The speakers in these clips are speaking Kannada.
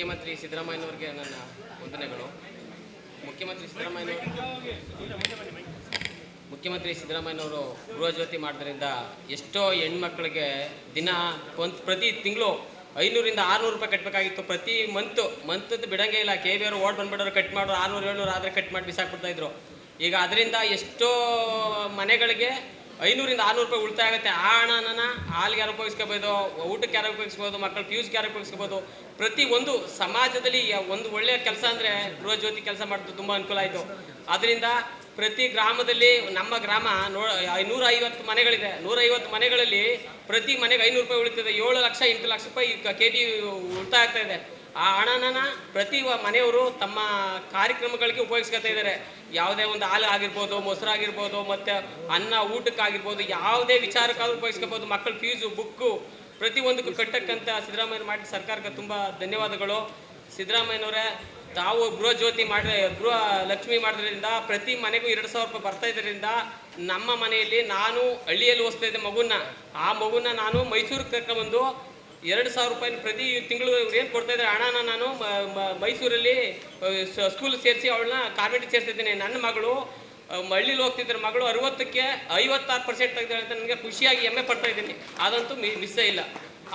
ಮುಖ್ಯಮಂತ್ರಿ ಸಿದ್ದರಾಮಯ್ಯನವ್ರಿಗೆ ನನ್ನ ವಂದನೆಗಳು. ಮುಖ್ಯಮಂತ್ರಿ ಸಿದ್ದರಾಮಯ್ಯನವರು ಮುಖ್ಯಮಂತ್ರಿ ಸಿದ್ದರಾಮಯ್ಯನವರು ಗೃಹಜ್ಯೋತಿ ಮಾಡೋದ್ರಿಂದ ಎಷ್ಟೋ ಹೆಣ್ಮಕ್ಳಿಗೆ ದಿನ ಒಂದು ಪ್ರತಿ ತಿಂಗಳು ಐನೂರಿಂದ ಆರುನೂರು ರೂಪಾಯಿ ಕಟ್ಟಬೇಕಾಗಿತ್ತು ಪ್ರತಿ ಮಂತು ಮಂತ್ ಬಿಡಂಗೆ ಇಲ್ಲ. ಕೆ ವಿ ಅವರು ಓಡ್ ಬಂದ್ಬಿಡೋರು ಕಟ್ ಮಾಡೋರು ಆರುನೂರು ಏಳ್ನೂರು ಆದರೆ ಕಟ್ ಮಾಡಿ ಬಿಸಾಕ್ಬಿಡ್ತಾ ಇದ್ರು. ಈಗ ಅದರಿಂದ ಎಷ್ಟೋ ಮನೆಗಳಿಗೆ ಐನೂರಿಂದ ಆರುನೂರು ರೂಪಾಯಿ ಉಳಿತಾಯ ಆಗುತ್ತೆ. ಆ ಹಣನ ಹಾಲಿಗೆ ಯಾರು ಉಪಯೋಗಿಸ್ಕೋಬೋದು, ಊಟಕ್ಕೆ ಯಾರು ಉಪಯೋಗಿಸ್ಬೋದು ಮಕ್ಕಳು ಪ್ಯೂಸ್ಗೆ ಯಾರು ಉಪಯೋಗಿಸ್ಕೋಬೋದು, ಪ್ರತಿ ಒಂದು ಸಮಾಜದಲ್ಲಿ ಒಂದು ಒಳ್ಳೆಯ ಕೆಲಸ ಅಂದರೆ ಗೃಹ ಜ್ಯೋತಿ ಕೆಲಸ ಮಾಡೋದು ತುಂಬ ಅನುಕೂಲ ಆಯಿತು. ಅದರಿಂದ ಪ್ರತಿ ಗ್ರಾಮದಲ್ಲಿ, ನಮ್ಮ ಗ್ರಾಮ ನೋ ನೂರ ಐವತ್ತು ಮನೆಗಳಿದೆ. ನೂರ ಐವತ್ತು ಮನೆಗಳಲ್ಲಿ ಪ್ರತಿ ಮನೆಗೆ ಐನೂರು ರೂಪಾಯಿ ಉಳಿತದೆ. ಏಳು ಲಕ್ಷ ಎಂಟು ಲಕ್ಷ ರೂಪಾಯಿ ಕೆ ಜಿ ಉಳಿತಾಯ ಆಗ್ತಾ ಇದೆ. ಆ ಹಣನ ಪ್ರತಿ ಮನೆಯವರು ತಮ್ಮ ಕಾರ್ಯಕ್ರಮಗಳಿಗೆ ಉಪಯೋಗಿಸ್ಕೊತಾ ಇದ್ದಾರೆ. ಯಾವುದೇ ಒಂದು ಹಾಲು ಆಗಿರ್ಬೋದು ಮೊಸರಾಗಿರ್ಬೋದು ಮತ್ತು ಅನ್ನ ಊಟಕ್ಕಾಗಿರ್ಬೋದು, ಯಾವುದೇ ವಿಚಾರಕ್ಕಾದ್ರೂ ಉಪಯೋಗಿಸ್ಕೋಬೋದು. ಮಕ್ಕಳ ಫೀಸು ಬುಕ್ಕು ಪ್ರತಿಯೊಂದಕ್ಕೂ ಕಟ್ಟಕ್ಕಂತ ಸಿದ್ದರಾಮಯ್ಯ ಮಾಡಿ ಸರ್ಕಾರಕ್ಕೆ ತುಂಬ ಧನ್ಯವಾದಗಳು. ಸಿದ್ದರಾಮಯ್ಯನವರೇ, ತಾವು ಗೃಹ ಜ್ಯೋತಿ ಮಾಡಿ ಗೃಹ ಲಕ್ಷ್ಮಿ ಮಾಡಿದ್ರಿಂದ, ಪ್ರತಿ ಮನೆಗೂ ಎರಡು ಸಾವಿರ ರೂಪಾಯಿ ಬರ್ತಾ ಇದ್ದರಿಂದ ನಮ್ಮ ಮನೆಯಲ್ಲಿ ನಾನು ಹಳ್ಳಿಯಲ್ಲಿ ಓದಿಸ್ತಾ ಇದ್ದೆ ಮಗುನ ಆ ಮಗುನ ನಾನು ಮೈಸೂರಿಗೆ ಕರ್ಕೊಂಬಂದು ಎರಡು ಸಾವಿರ ರೂಪಾಯಿ ಪ್ರತಿ ತಿಂಗಳು ಏನು ಕೊಡ್ತಾ ಇದ್ದಾರೆ ಹಣನ ನಾನು ಮೈಸೂರಲ್ಲಿ ಸ್ಕೂಲ್ ಸೇರಿಸಿ ಅವಳನ್ನ ಕಾನ್ವೆಂಟಿಗೆ ಸೇರಿಸಿದ್ದೀನಿ. ನನ್ನ ಮಗಳು ಹಳ್ಳಿಲಿ ಹೋಗ್ತಿದ್ದಾರೆ ಮಗಳು ಅರವತ್ತಕ್ಕೆ ಐವತ್ತಾರು ಪರ್ಸೆಂಟ್ ತೆಗೆದಾಳೆ ಅಂತ ನನಗೆ ಖುಷಿಯಾಗಿ ಹೆಮ್ಮೆ ಪಡ್ತಾ ಇದ್ದೀನಿ. ಅದಂತೂ ಮಿ ಮಿಸ್ಸೇ ಇಲ್ಲ.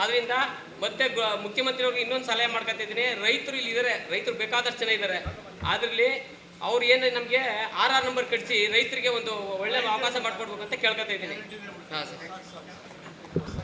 ಆದ್ದರಿಂದ ಮತ್ತೆ ಮುಖ್ಯಮಂತ್ರಿಯವ್ರಿಗೆ ಇನ್ನೊಂದು ಸಲಹೆ ಮಾಡ್ಕೊತಿದ್ದೀನಿ ರೈತರು ಇಲ್ಲಿ ಇದ್ದಾರೆ ರೈತರು ಬೇಕಾದಷ್ಟು ಜನ ಇದ್ದಾರೆ ಅದರಲ್ಲಿ ಅವ್ರು ಏನು ನಮಗೆ ಆರ್ ಆರ್ ನಂಬರ್ ಕಟ್ಟಿಸಿ ರೈತರಿಗೆ ಒಂದು ಒಳ್ಳೆ ಅವಕಾಶ ಮಾಡಿಕೊಡ್ಬೇಕು ಅಂತ ಕೇಳ್ಕೊತಾ ಇದ್ದೀನಿ. ಹಾಂ, ಸರ್.